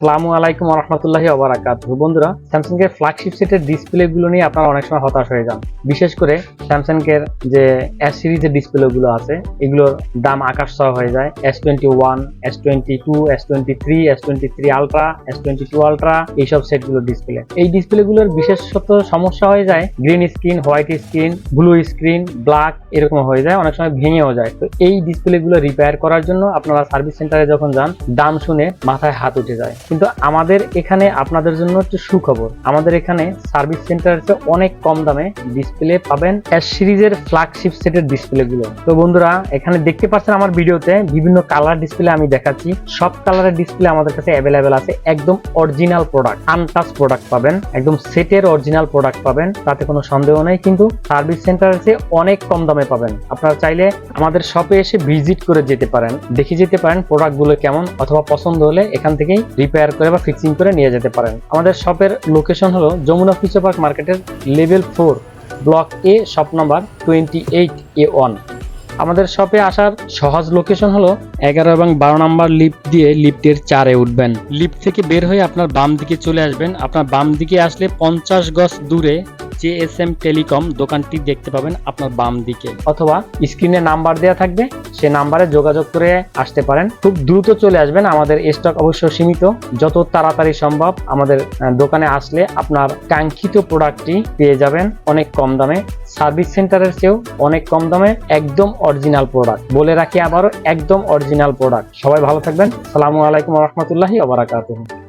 আসসালামু আলাইকুম রহমতুল্লাহি ওবরাকাত বন্ধুরা স্যামসাং এর ফ্ল্যাগশিপ সেটের ডিসপ্লে গুলো নিয়ে আপনারা অনেক সময় হতাশ হয়ে যান। বিশেষ করে স্যামসাং এর যে এস সিরিজের ডিসপ্লে গুলো আছে, এগুলোর দাম আকাশ ছোঁয়া হয়ে যায়। S twenty one S twenty two S twenty three S twenty three ultra S twenty two ultra এইসব সেটগুলোর ডিসপ্লে এই ডিসপ্লে গুলোর বিশেষত সমস্যা হয়ে যায় green screen white screen blue screen black এরকম হয়ে যায়, অনেক সময় ভেঙেও যায়। তো এই ডিসপ্লে গুলো রিপেয়ার করার জন্য আপনারা সার্ভিস সেন্টারে যখন যান, দাম শুনে মাথায় হাত উঠে যায়। কিন্তু আমাদের এখানে আপনাদের জন্য হচ্ছে সুখবর। আমাদের এখানে সার্ভিস সেন্টারের চেয়ে অনেক কম দামে ডিসপ্লে পাবেন। এস সিরিজের ফ্ল্যাগশিপ সেটের ডিসপ্লে গুলো। তো বন্ধুরা, এখানে দেখতে পাচ্ছেন আমার ভিডিওতে বিভিন্ন কালার ডিসপ্লে আমি দেখাচ্ছি। সব কালারের ডিসপ্লে আমাদের কাছে অ্যাভেলেবেল আছে। একদম অরিজিনাল প্রোডাক্ট আনটাচ প্রোডাক্ট পাবেন। একদম সেটের অরিজিনাল প্রোডাক্ট পাবেন। তাতে কোনো সন্দেহ নেই। কিন্তু সার্ভিস সেন্টারের চেয়ে অনেক কম দামে পাবেন। আপনারা চাইলে আমাদের শপে এসে ভিজিট করে যেতে পারেন। দেখে যেতে পারেন প্রোডাক্টগুলো কেমন অথবা পছন্দ হলে এখান থেকেই রিপেয়ার করে বা ফিক্সিং করে নিয়ে যেতে পারেন। আমাদের শপের লোকেশন হলো যমুনা ফিচার পার্ক মার্কেটের level four block A shop number twenty eight A one আমাদের শপে আসার সহজ লোকেশন হলো এগারো এবং বারো নাম্বার লিফট দিয়ে লিফটের চারে উঠবেন। লিফট থেকে বের হয়ে আপনার বাম দিকে চলে আসবেন। আপনার বাম দিকে আসলে পঞ্চাশ গজ দূরে জেএসএম টেলিকম দোকানটি দেখতে পাবেন আপনার বাম দিকে। অথবা স্ক্রিনে নাম্বার দেওয়া থাকবে, সে নাম্বারে যোগাযোগ করে আসতে পারেন। খুব দ্রুত চলে আসবেন, আমাদের স্টক অবশ্য সীমিত। যত তাড়াতাড়ি সম্ভব আমাদের দোকানে আসলে আপনার কাঙ্ক্ষিত প্রোডাক্টটি পেয়ে যাবেন অনেক কম দামে। সার্ভিস সেন্টারের চেয়েও অনেক কম দামে একদম অরিজিনাল প্রোডাক্ট। বলে রাখি আবারও, একদম অরিজিনাল প্রোডাক্ট। সবাই ভালো থাকবেন। সালামু আলাইকুম রহমতুল্লাহি ওবরাকাতুহু